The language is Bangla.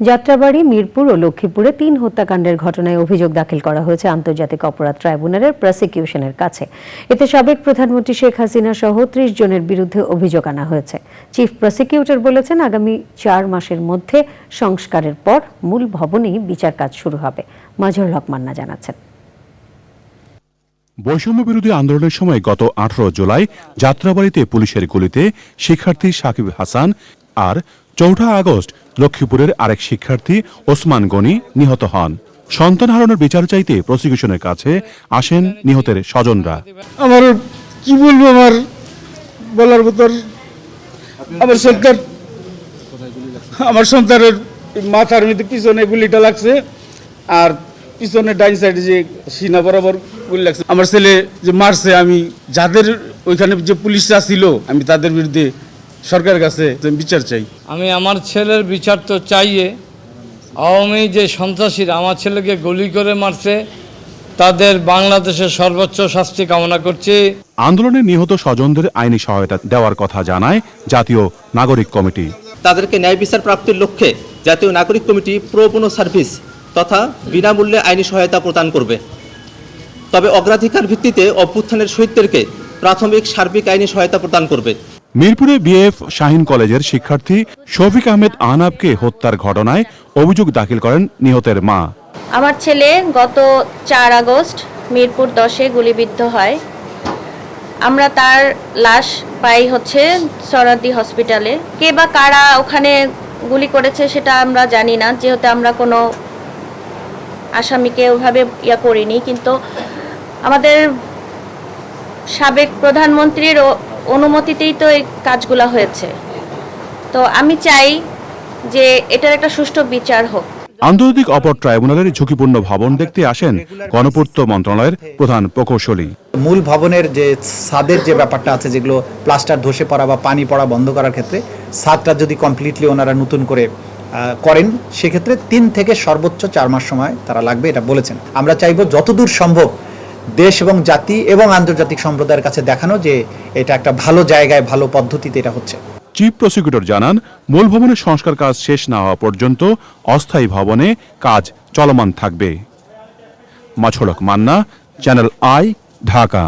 যাত্রাবাড়ি, মিরপুর ও লক্ষ্মীপুরে তিন হত্যাকাণ্ডের ঘটনায় অভিযোগ দাখিল করা হয়েছে আন্তর্জাতিক অপরাধ ট্রাইব্যুনালের প্রসিকিউশনের কাছে। এতে সাবেক প্রধানমন্ত্রী শেখ হাসিনা সহ ত্রিশ জনের বিরুদ্ধে অভিযোগ আনা হয়েছে। চিফ প্রসিকিউটর বলেছেন, আগামী চার মাসের মধ্যে সংস্কারের পর মূল ভবনেই বিচার কাজ শুরু হবে। মাজহর হক মান্না জানাচ্ছেন। বৈষম্য বিরোধী আন্দোলনের সময় গত আঠারো জুলাই যাত্রাবাড়িতে পুলিশের গুলিতে শিক্ষার্থী সাকিব হাসান আর চৌঠা আগস্ট লক্ষ্মীপুরের আরেক শিক্ষার্থী ওসমান গনি নিহত হন। সন্তান হারানোর বিচার চাইতে প্রসিকিউশনের কাছে আসেন নিহতের স্বজনরা। আমার কি বলব আমার বলার ভিতর? আমার সন্তান, আমার সন্তানের মাথার মধ্যে পিছনে গুলিটা লাগছে আর পিছনে ডাইন সাইডে যে সিনা বরাবর গুলি লাগছে। আমার ছেলে যে মারছে, আমি যাদের ওইখানে যে পুলিশরা ছিল, আমি তাদের বিরুদ্ধে সরকারের কাছে বিচার চাই। আমি আমার ছেলের বিচার তো চাইয়ে আওয়ামী যে সন্ত্রাসীরা আমার ছেলেকে গুলি করে মারছে তাদের বাংলাদেশের সর্বোচ্চ শাস্তি কামনা করছি। আন্দোলনে নিহত স্বজনদের আইনি সহায়তা দেওয়ার কথা জানায় জাতীয় নাগরিক কমিটি। তাদেরকে ন্যায় বিচার প্রাপ্তির লক্ষ্যে জাতীয় নাগরিক কমিটি প্রো সার্ভিস তথা বিনামূল্যে আইনি সহায়তা প্রদান করবে। তবে অগ্রাধিকার ভিত্তিতে অভ্যুত্থানের শহীদদেরকে প্রাথমিক সার্বিক আইনি সহায়তা প্রদান করবে। মিরপুরে বিএফ শাহিন কলেজের শিক্ষার্থী শফিক আহমেদ আহনাবকে হত্যার ঘটনায় অভিযোগ দাখিল করেন নিহতের মা। আমার ছেলে গত চার আগস্ট মিরপুর দশে গুলিবিদ্ধ হয়। আমরা তার লাশ পাই হচ্ছে সরাদি হসপিটালে। কে বা কারা ওখানে গুলি করেছে সেটা আমরা জানি না, যেহেতু আমরা কোনো আসামিকে ওভাবে ইয়া করিনি। কিন্তু আমাদের সাবেক প্রধানমন্ত্রীর অনুমতিতেই তো এই কাজগুলো হয়েছে। তো আমি চাই যে এটার একটা সুষ্ঠু বিচার হোক। আন্তর্জাতিক অপর ট্রাইব্যুনালের ঝুঁকিপূর্ণ ভবন দেখতে আসেন গণপূর্ত মন্ত্রণালয়ের প্রধান প্রকৌশলী। মূল ভবনের যে ছাদের যে ব্যাপারটা আছে যেগুলো প্লাস্টার ধসে পড়া বা পানি পড়া বন্ধ করার ক্ষেত্রে ছাদটা যদি কমপ্লিটলি ওনারা নতুন করে আহ, করেন সেক্ষেত্রে তিন থেকে সর্বোচ্চ চার মাস সময় তারা লাগবে এটা বলেছেন। আমরা চাইব যতদূর সম্ভব দেশ এবং জাতি এবং আন্তর্জাতিক সম্প্রদায়ের কাছে দেখানো যে এটা একটা ভালো জায়গায়, ভালো পদ্ধতিতে এটা হচ্ছে। চিফ প্রসিকিউটর জানান মূল ভবনের সংস্কার কাজ শেষ না হওয়া পর্যন্ত অস্থায়ী ভবনে কাজ চলমান থাকবে। মাছড়ক মান্না চ্যানেল আই ঢাকা